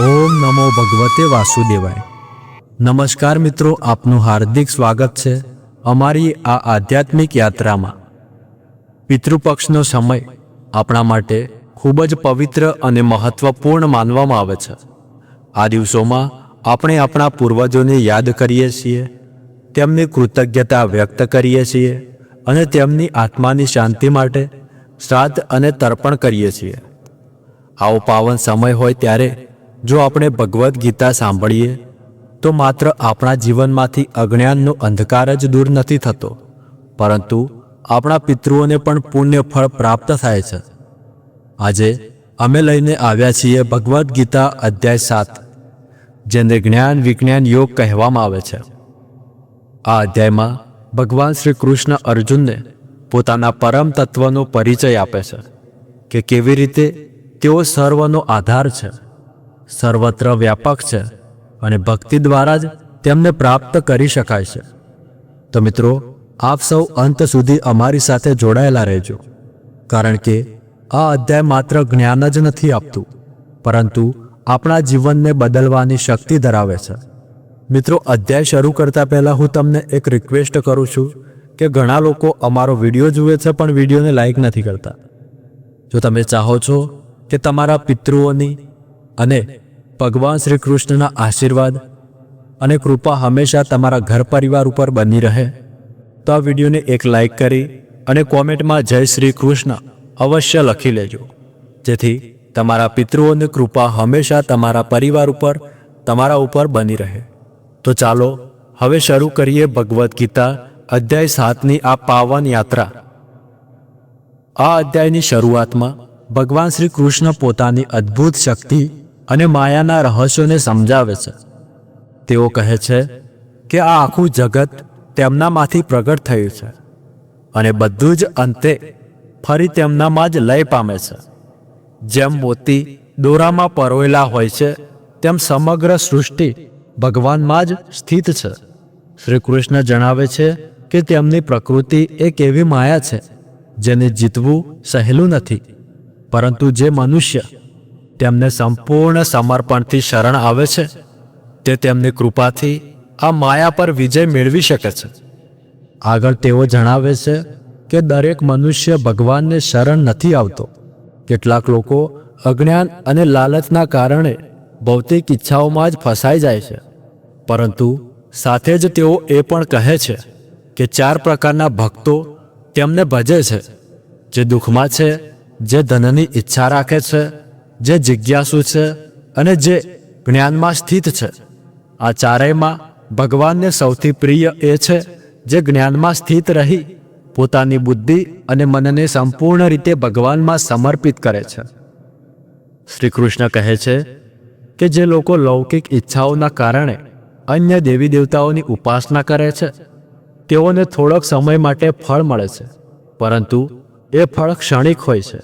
ઓમ નમો ભગવતે વાસુદેવાય. નમસ્કાર મિત્રો, આપનું હાર્દિક સ્વાગત છે અમારી આ આધ્યાત્મિક યાત્રામાં. પિતૃપક્ષનો સમય આપણા માટે ખૂબ જ પવિત્ર અને મહત્વપૂર્ણ માનવામાં આવે છે. આ દિવસોમાં આપણે આપણા પૂર્વજોને યાદ કરીએ છીએ, તેમની કૃતજ્ઞતા વ્યક્ત કરીએ છીએ અને તેમની આત્માની શાંતિ માટે શ્રાદ્ધ અને તર્પણ કરીએ છીએ. આવો પાવન સમય હોય ત્યારે જો આપણે ભગવદ્ ગીતા સાંભળીએ, તો માત્ર આપણા જીવનમાંથી અજ્ઞાનનો અંધકાર જ દૂર નથી થતો, પરંતુ આપણા પિતૃઓને પણ પુણ્ય ફળ પ્રાપ્ત થાય છે. આજે અમે લઈને આવ્યા છીએ ભગવદ્ ગીતા અધ્યાય સાત, જેને જ્ઞાન વિજ્ઞાન યોગ કહેવામાં આવે છે. આ અધ્યાયમાં ભગવાન શ્રી કૃષ્ણ અર્જુનને પોતાના પરમ તત્વનો પરિચય આપે છે કે કેવી રીતે તેઓ સર્વનો આધાર છે, સર્વત્ર વ્યાપક છે અને ભક્તિ દ્વારા જ તેમને પ્રાપ્ત કરી શકાય છે. તો મિત્રો, આપ સૌ અંત સુધી અમારી સાથે જોડાયેલા રહેજો, કારણ કે આ અધ્યાય માત્ર જ્ઞાન જ નથી આપતું, પરંતુ આપણા જીવનને બદલવાની શક્તિ ધરાવે છે. મિત્રો, અધ્યાય શરૂ કરતા પહેલાં હું તમને એક રિક્વેસ્ટ કરું છું કે ઘણા લોકો અમારો વીડિયો જુએ છે, પણ વિડીયોને લાઈક નથી કરતા. જો તમે ચાહો છો કે તમારા પિતૃઓની અને ભગવાન શ્રી કૃષ્ણના આશીર્વાદ અને કૃપા હંમેશા તમારા ઘર પરિવાર ઉપર બની રહે, તો આ વિડીયોને એક લાઈક કરી અને કોમેન્ટમાં જય શ્રી કૃષ્ણ અવશ્ય લખી લેજો. જેથી તમારા પિતૃઓની કૃપા હંમેશા તમારા પરિવાર ઉપર, તમારા ઉપર બની રહે. તો ચાલો, હવે શરૂ કરીએ ભગવદ્ ગીતા અધ્યાય સાતની આ પાવન યાત્રા. આ અધ્યાયની શરૂઆતમાં ભગવાન શ્રી કૃષ્ણ પોતાની અદ્ભુત શક્તિ અને માયાના રહસ્યોને સમજાવે છે. તેઓ કહે છે કે આ આખું જગત તેમનામાંથી પ્રગટ થયું છે અને બધું જ અંતે ફરી તેમનામાં જ લય પામે છે. જેમ મોતી દોરામાં પરોયેલા હોય છે, તેમ સમગ્ર સૃષ્ટિ ભગવાનમાં જ સ્થિત છે. શ્રી કૃષ્ણ જણાવે છે કે તેમની પ્રકૃતિ એક એવી માયા છે, જેને જીતવું સહેલું નથી, પરંતુ જે મનુષ્ય તેમને સંપૂર્ણ સમર્પણથી શરણ આવે છે, તે તેમની કૃપાથી આ માયા પર વિજય મેળવી શકે છે. આગળ તેઓ જણાવે છે કે દરેક મનુષ્ય ભગવાનને શરણ નથી આવતો. કેટલાક લોકો અજ્ઞાન અને લાલચના કારણે ભૌતિક ઈચ્છાઓમાં જ ફસાઈ જાય છે, પરંતુ સાથે જ તેઓ એ પણ કહે છે કે ચાર પ્રકારના ભક્તો તેમને ભજે છે. જે દુઃખમાં છે, જે ધનની ઈચ્છા રાખે છે, જે જિજ્ઞાસુ છે અને જે જ્ઞાનમાં સ્થિત છે. આ ચારેયમાં ભગવાનને સૌથી પ્રિય એ છે, જે જ્ઞાનમાં સ્થિત રહી, પોતાની બુદ્ધિ અને મનને સંપૂર્ણ રીતે ભગવાનમાં સમર્પિત કરે છે. શ્રી કૃષ્ણ કહે છે કે જે લોકો લૌકિક ઈચ્છાઓના કારણે અન્ય દેવી દેવતાઓની ઉપાસના કરે છે તેઓને થોડોક સમય માટે ફળ મળે છે, પરંતુ એ ફળ ક્ષણિક હોય છે,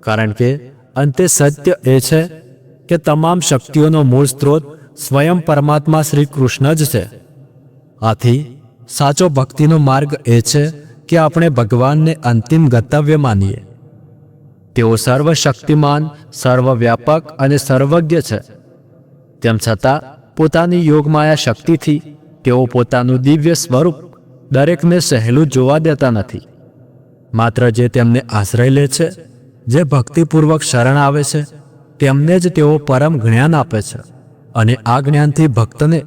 કારણ કે અંતે સત્ય એ છે કે તમામ શક્તિઓનો મૂળ સ્ત્રોત સ્વયં પરમાત્મા શ્રી કૃષ્ણ જ છે. આથી, સાચો ભક્તિનો માર્ગ એ છે કે આપણે ભગવાનને અંતિમ ગંતવ્ય માનીએ. તેઓ સર્વશક્તિમાન, સર્વવ્યાપક અને સર્વજ્ઞ છે. તેમ છતાં, પોતાની યોગમાયા શક્તિથી તેઓ પોતાનું દિવ્ય સ્વરૂપ દરેકને સહેલું જોવા દેતા નથી. માત્ર જે તેમને આશ્રય લે છે, જે ભક્તિપૂર્વક શરણ આવે છે, તેમને જ તેઓ પરમ જ્ઞાન આપે છે અને આ જ્ઞાનથી ભક્તને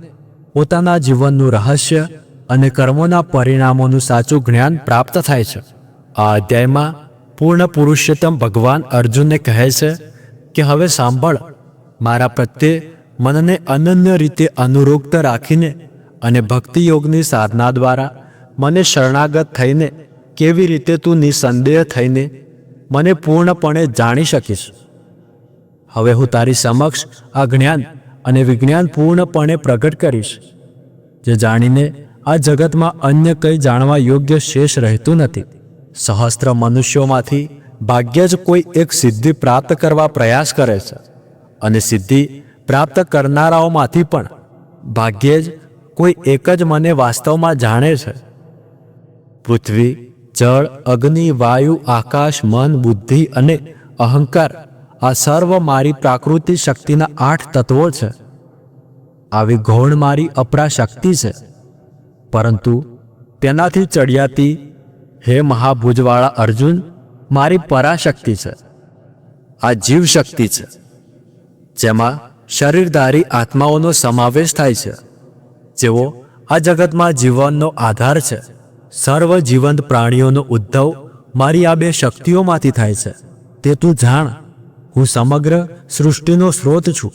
પોતાના જીવનનું રહસ્ય અને કર્મોના પરિણામોનું સાચું જ્ઞાન પ્રાપ્ત થાય છે. આ અધ્યાયમાં પૂર્ણ પુરુષોત્તમ ભગવાન અર્જુનને કહે છે કે, હવે સાંભળ, મારા પ્રત્યે મનને અનન્ય રીતે અનુરોક્ત રાખીને અને ભક્તિ યોગની સાધના દ્વારા મને શરણાગત થઈને કેવી રીતે તું નિસંદેહ થઈને મને પૂર્ણપણે જાણી શકીશ? હવે હું તારી સમક્ષ આ જ્ઞાન અને વિજ્ઞાન પૂર્ણપણે પ્રગટ કરીશ, જે જાણીને આ જગતમાં અન્ય કંઈ જાણવા યોગ્ય શેષ રહેતું નથી. સહસ્ત્ર મનુષ્યોમાંથી ભાગ્ય જ કોઈ એક સિદ્ધિ પ્રાપ્ત કરવા પ્રયાસ કરે છે અને સિદ્ધિ પ્રાપ્ત કરનારાઓમાંથી પણ ભાગ્યે જ કોઈ એક જ મને વાસ્તવમાં જાણે છે. પૃથ્વી, જળ, અગ્નિ, વાયુ, આકાશ, મન, બુદ્ધિ અને અહંકાર આ સર્વ મારી પ્રાકૃતિક શક્તિના આઠ તત્વો છે. આવી ગૌણ મારી અપરા શક્તિ છે. પરંતુ તેનાથી ચડિયાતી હે મહાભુજવાળા અર્જુન, મારી પરાશક્તિ છે. આ જીવશક્તિ છે, જેમાં શરીરધારી આત્માઓનો સમાવેશ થાય છે. જેઓ આ જગતમાં જીવનનો આધાર છે. સર્વ જીવંત પ્રાણીઓનો ઉદ્ભવ મારી આ બે શક્તિઓમાંથી થાય છે. તે તું જાણ, હું સમગ્ર સૃષ્ટિનો સ્રોત છું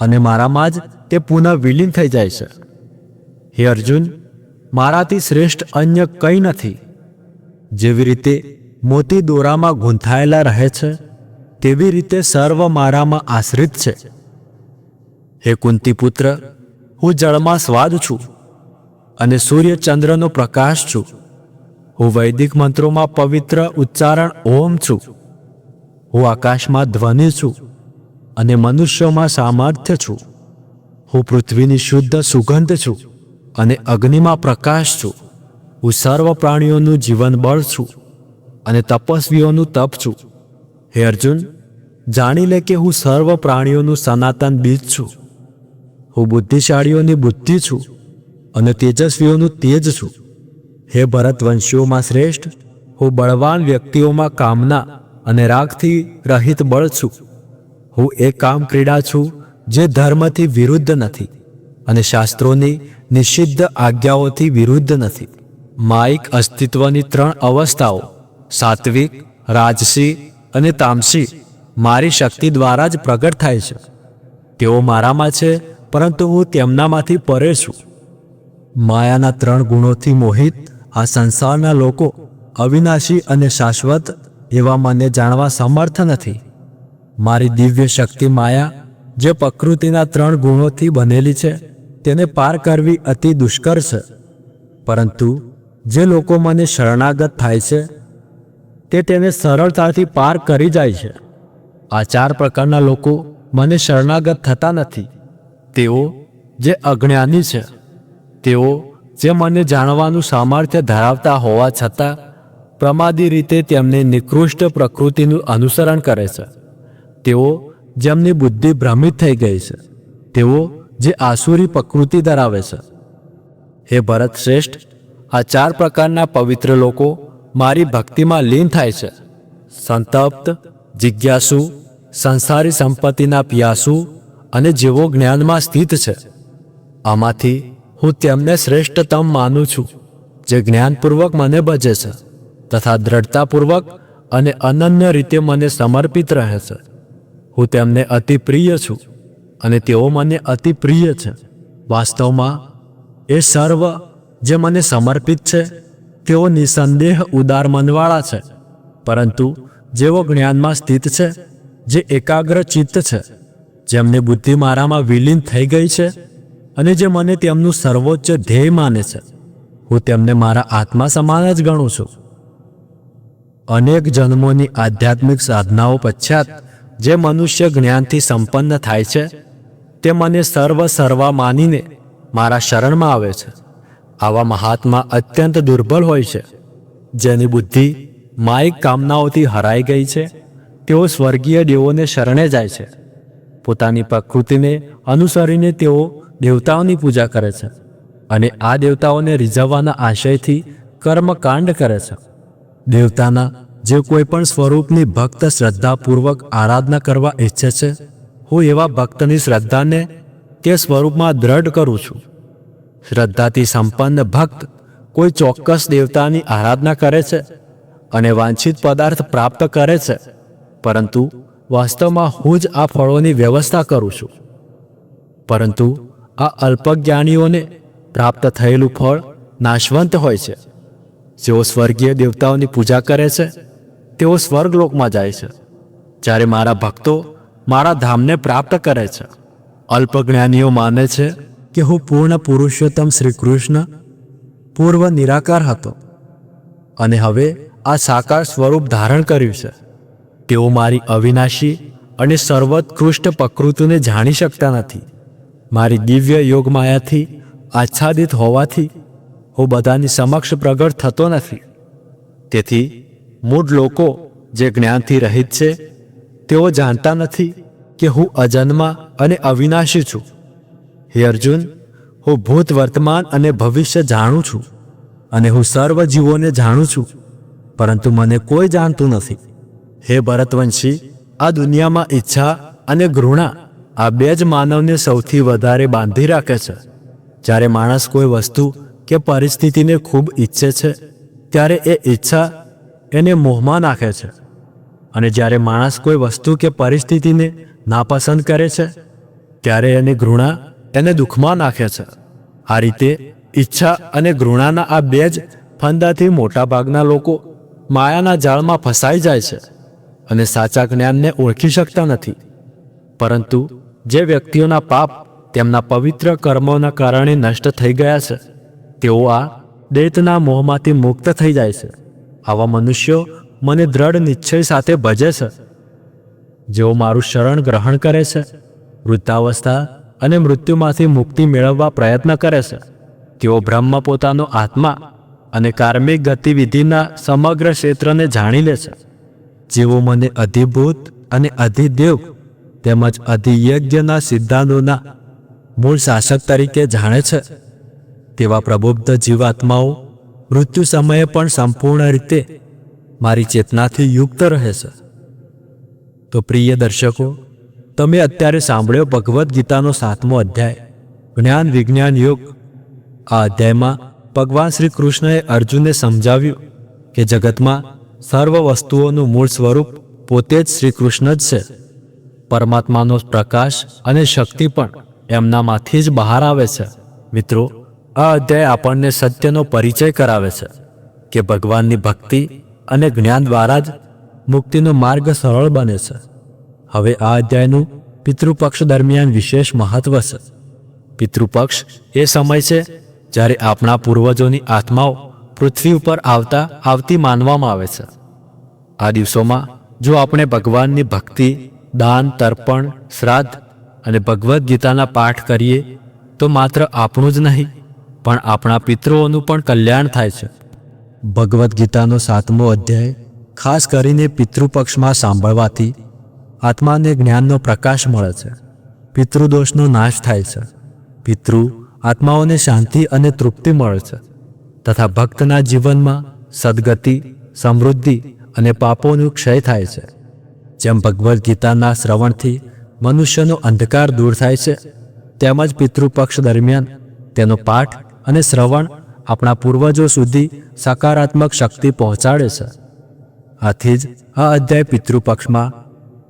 અને મારામાં જ તે પુનઃ વિલીન થઈ જાય છે. હે અર્જુન, મારાથી શ્રેષ્ઠ અન્ય કંઈ નથી. જેવી રીતે મોતી દોરામાં ગૂંથાયેલા રહે છે, તેવી રીતે સર્વ મારામાં આશ્રિત છે. હે કુંતી પુત્ર હું જળમાં સ્વાદ છું. અને સૂર્ય ચંદ્રનો પ્રકાશ છું. હું વૈદિક મંત્રોમાં પવિત્ર ઉચ્ચારણ ઓમ છું. હું આકાશમાં ધ્વનિ છું અને મનુષ્યોમાં સામર્થ્ય છું. હું પૃથ્વીની શુદ્ધ સુગંધ છું અને અગ્નિમાં પ્રકાશ છું. હું સર્વ પ્રાણીઓનું જીવન બળ છું અને તપસ્વીઓનું તપ છું. હે અર્જુન, જાણી લે કે હું સર્વ પ્રાણીઓનું સનાતન બીજ છું. હું બુદ્ધિશાળીઓની બુદ્ધિ છું અને તેજસ્વીઓનું તેજ છું. હે ભરતવંશીઓમાં શ્રેષ્ઠ, હું બળવાન વ્યક્તિઓમાં કામના અને રાગથી રહિત બળ છું. હું એ કામ ક્રીડા છું જે ધર્મથી વિરુદ્ધ નથી અને શાસ્ત્રોની નિષિદ્ધ આજ્ઞાઓથી વિરુદ્ધ નથી. માઇક અસ્તિત્વની ત્રણ અવસ્થાઓ, સાત્વિક, રાજસી અને તામસી, મારી શક્તિ દ્વારા જ પ્રગટ થાય છે. તેઓ મારામાં છે, પરંતુ હું તેમનામાંથી પરે છું. માયાના ત્રણ ગુણોથી મોહિત આ સંસારના લોકો અવિનાશી અને શાશ્વત એવા મને જાણવા સમર્થ નથી. મારી દિવ્ય શક્તિ માયા, જે પ્રકૃતિના ત્રણ ગુણોથી બનેલી છે, તેને પાર કરવી અતિ દુષ્કર છે. પરંતુ જે લોકો મને શરણાગત થાય છે, તે તેને સરળતાથી પાર કરી જાય છે. આ ચાર પ્રકારના લોકો મને શરણાગત થતા નથી. તેઓ જે અજ્ઞાની છે. તેઓ જે મને જાણવાનું સામર્થ્ય ધરાવતા હોવા છતાં પ્રમાદી રીતે તેમને નિકૃષ્ટ પ્રકૃતિનું અનુસરણ કરે છે. તેઓ જેમની બુદ્ધિ ભ્રમિત થઈ ગઈ છે. તેઓ જે આસુરી પ્રકૃતિ ધરાવે છે. હે ભરત શ્રેષ્ઠ, આ ચાર પ્રકારના પવિત્ર લોકો મારી ભક્તિમાં લીન થાય છે. સંતપ્ત, જિજ્ઞાસુ, સંસારી સંપત્તિના પિયાસુ અને જેઓ જ્ઞાનમાં સ્થિત છે. આમાંથી હું તેમને શ્રેષ્ઠતમ માનું છું, જે જ્ઞાનપૂર્વક મને ભજે છે, તથા દ્રઢતાપૂર્વક અને અનન્ય રીતે મને સમર્પિત રહે છે. હું તેમને અતિ પ્રિય છું અને તેઓ મને અતિ પ્રિય છે. વાસ્તવમાં, એ સર્વ જે મને સમર્પિત છે, તેઓ નિસંદેહ ઉદાર મનવાળા છે, પરંતુ જેઓ જ્ઞાનમાં સ્થિત છે, જે એકાગ્ર ચિત્ત છે, જેમની બુદ્ધિ મારામાં વિલીન થઈ ગઈ છે અને જે મને તેમનું સર્વોચ્ચ ધ્યેય માને છે, હું તેમને મારા આત્મા સમાન જ ગણું છું. અનેક જન્મોની આધ્યાત્મિક સાધનાઓ પશ્ચાત જે મનુષ્ય જ્ઞાનથી સંપન્ન થાય છે, તે મને સર્વ સર્વા માનીને મારા શરણમાં આવે છે. આવા મહાત્મા અત્યંત દુર્બલ હોય છે, જેની બુદ્ધિ માયિક કામનાઓથી હરાઈ ગઈ છે, તેઓ સ્વર્ગીય દેવોને શરણે જાય છે. પોતાની પ્રકૃતિને અનુસરીને તેઓ દેવતાઓની પૂજા કરે છે અને આ દેવતાઓને રીઝવવાના આશયથી કર્મકાંડ કરે છે. દેવતાના જે કોઈ પણ સ્વરૂપની ભક્ત શ્રદ્ધાપૂર્વક આરાધના કરવા ઈચ્છે છે, હું એવા ભક્તની શ્રદ્ધાને તે સ્વરૂપમાં દ્રઢ કરું છું. શ્રદ્ધાથી સંપન્ન ભક્ત કોઈ ચોક્કસ દેવતાની આરાધના કરે છે અને વાંછિત પદાર્થ પ્રાપ્ત કરે છે, પરંતુ વાસ્તવમાં હું જ આ ફળોની વ્યવસ્થા કરું છું. પરંતુ આ અલ્પજ્ઞાનીઓને પ્રાપ્ત થયેલું ફળ નાશવંત હોય છે. જેઓ સ્વર્ગીય દેવતાઓની પૂજા કરે છે, તેઓ સ્વર્ગલોકમાં જાય છે. જ્યારે મારા ભક્તો મારા ધામને પ્રાપ્ત કરે છે. અલ્પજ્ઞાનીઓ માને છે કે હું પૂર્ણ પુરુષોત્તમ શ્રી કૃષ્ણ પૂર્વ નિરાકાર હતો. અને હવે આ સાકાર સ્વરૂપ ધારણ કર્યું છે. તેઓ મારી અવિનાશી અને સર્વોત્કૃષ્ટ પ્રકૃતિને જાણી શકતા નથી. મારી દિવ્ય યોગ માયાથી, આચ્છાદિત હોવાથી, હું બધાની સમક્ષ પ્રગટ થતો નથી. તેથી, મૂળ લોકો જે જ્ઞાનથી રહિત છે, તેઓ જાણતા નથી કે હું અજન્મા અને અવિનાશી છું. હે અર્જુન, હું ભૂત વર્તમાન અને ભવિષ્ય જાણું છું અને હું સર્વ જીવોને જાણું છું, પરંતુ મને કોઈ જાણતું નથી. હે ભરતવંશી, આ દુનિયામાં ઈચ્છા અને ઘૃણા આ બે જ માનવને સૌથી વધારે બાંધી રાખે છે. જ્યારે માણસ કોઈ વસ્તુ કે પરિસ્થિતિને ખૂબ ઈચ્છે છે, ત્યારે એ ઈચ્છા એને મોહમાં નાખે છે. અને જ્યારે માણસ કોઈ વસ્તુ કે પરિસ્થિતિને નાપસંદ કરે છે, ત્યારે એની ઘૃણા એને દુઃખમાં નાખે છે. આ રીતે ઈચ્છા અને ઘૃણાના આ બે જ ફંદાથી મોટાભાગના લોકો માયાના જાળમાં ફસાઈ જાય છે અને સાચા જ્ઞાનને ઓળખી શકતા નથી. પરંતુ જે વ્યક્તિઓના પાપ તેમના પવિત્ર કર્મોના કારણે નષ્ટ થઈ ગયા છે, તેઓ આ દૈતના મોહમાંથી મુક્ત થઈ જાય છે. આવા મનુષ્યો મને દ્રઢ નિશ્ચય સાથે ભજે છે. જેઓ મારું શરણ ગ્રહણ કરે છે, વૃદ્ધાવસ્થા અને મૃત્યુમાંથી મુક્તિ મેળવવા પ્રયત્ન કરે છે. તેઓ બ્રહ્મ પોતાનો આત્મા અને કાર્મિક ગતિવિધિના સમગ્ર ક્ષેત્રને જાણી લે છે. જેઓ મને અધિભૂત અને અધિદેવ તેમજ અધિયજ્ઞના સિદ્ધાંતોના મૂળ શાસક તરીકે જાણે છે. તેવા પ્રબુદ્ધ જીવાત્માઓ મૃત્યુ સમયે પણ સંપૂર્ણ રીતે મારી ચેતનાથી યુક્ત રહે છે. તો પ્રિય દર્શકો, તમે અત્યારે સાંભળ્યો ભગવદ્ ગીતાનો સાતમો અધ્યાય, જ્ઞાન વિજ્ઞાન યોગ. આ અધ્યાયમાં ભગવાન શ્રી કૃષ્ણએ અર્જુનને સમજાવ્યું કે જગતમાં સર્વ વસ્તુઓનું મૂળ સ્વરૂપ પોતે જ શ્રી કૃષ્ણ જ છે. પરમાત્માનો પ્રકાશ અને શક્તિ પણ એમનામાંથી જ બહાર આવે છે. મિત્રો, આ અધ્યાય આપણને સત્યનો પરિચય કરાવે છે કે ભગવાનની ભક્તિ અને જ્ઞાન દ્વારા જ મુક્તિનો માર્ગ સરળ બને છે. હવે આ અધ્યાયનું પિતૃપક્ષ દરમિયાન વિશેષ મહત્વ છે. પિતૃપક્ષ એ સમય છે જ્યારે આપણા પૂર્વજોની આત્માઓ પૃથ્વી ઉપર આવતા આવતી માનવામાં આવે છે. આ દિવસોમાં જો આપણે ભગવાનની ભક્તિ દાન, તર્પણ, શ્રાદ્ધ અને ભગવદ્ ગીતાના પાઠ કરીએ તો માત્ર આપણું જ નહીં, પણ આપણા પિતૃઓનું પણ કલ્યાણ થાય છે. ભગવદ્ ગીતાનો સાતમો અધ્યાય ખાસ કરીને પિતૃપક્ષમાં સાંભળવાથી આત્માને જ્ઞાનનો પ્રકાશ મળે છે. પિતૃદોષનો નાશ થાય છે. પિતૃ આત્માઓને શાંતિ અને તૃપ્તિ મળે છે તથા ભક્તના જીવનમાં સદગતિ, સમૃદ્ધિ અને પાપોનું ક્ષય થાય છે. જેમ ભગવદ્ ગીતાના શ્રવણથી મનુષ્યનો અંધકાર દૂર થાય છે, તેમજ પિતૃપક્ષ દરમિયાન તેનો પાઠ અને શ્રવણ આપણા પૂર્વજો સુધી સકારાત્મક શક્તિ પહોંચાડે છે. આથી જ આ અધ્યાય પિતૃપક્ષમાં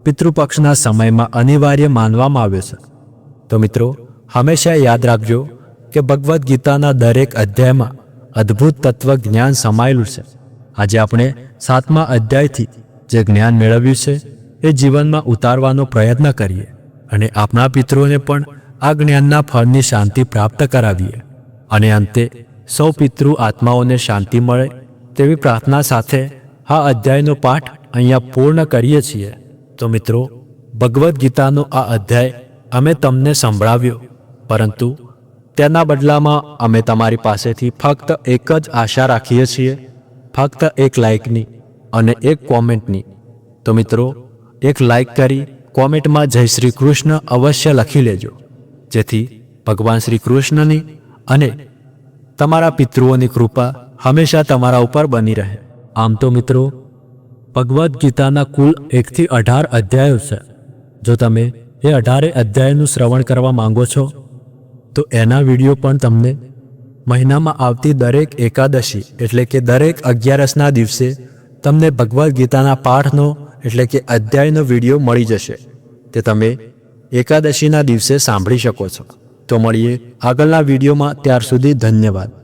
પિતૃપક્ષના સમયમાં અનિવાર્ય માનવામાં આવ્યો છે. તો મિત્રો, હંમેશા યાદ રાખજો કે ભગવદ્ ગીતાના દરેક અધ્યાયમાં અદ્ભુત તત્વ જ્ઞાન સમાયેલું છે. આજે આપણે સાતમા અધ્યાયથી જે જ્ઞાન મેળવ્યું છે એ જીવનમાં ઉતારવાનો પ્રયત્ન કરીએ અને આપણા પિતૃઓને પણ આ જ્ઞાનના ફળની શાંતિ પ્રાપ્ત કરાવીએ. અને અંતે સૌ પિતૃ આત્માઓને શાંતિ મળે તેવી પ્રાર્થના સાથે આ અધ્યાયનો પાઠ અહીંયા પૂર્ણ કરીએ છીએ. તો મિત્રો, ભગવદ્ ગીતાનો આ અધ્યાય અમે તમને સંભળાવ્યો. પરંતુ તેના બદલામાં અમે તમારી પાસેથી ફક્ત એક જ આશા રાખીએ છીએ. ફક્ત એક લાઇકની અને એક કોમેન્ટની. તો મિત્રો એક લાઇક કરી કોમેન્ટમાં જય શ્રી કૃષ્ણ અવશ્ય લખી લેજો. જેથી ભગવાન શ્રી કૃષ્ણની અને તમારા પિતૃઓની કૃપા હંમેશા તમારા ઉપર બની રહે. આમ તો મિત્રો, ભગવદ્ ગીતાના કુલ એકથી અઢાર અધ્યાયો છે. જો તમે એ અઢારે અધ્યાયનું શ્રવણ કરવા માંગો છો, તો એના વીડિયો પણ તમને મહિનામાં આવતી દરેક એકાદશી એટલે કે દરેક અગિયારસના દિવસે તમને ભગવદ્ ગીતાના પાઠનો એટલે કે અધ્યાયનો વીડિયો મળી જશે, તે તમે એકાદશીના દિવસે સાંભળી શકો છો. તો મળીએ આગળના વિડીયોમાં, ત્યાર સુધી ધન્યવાદ.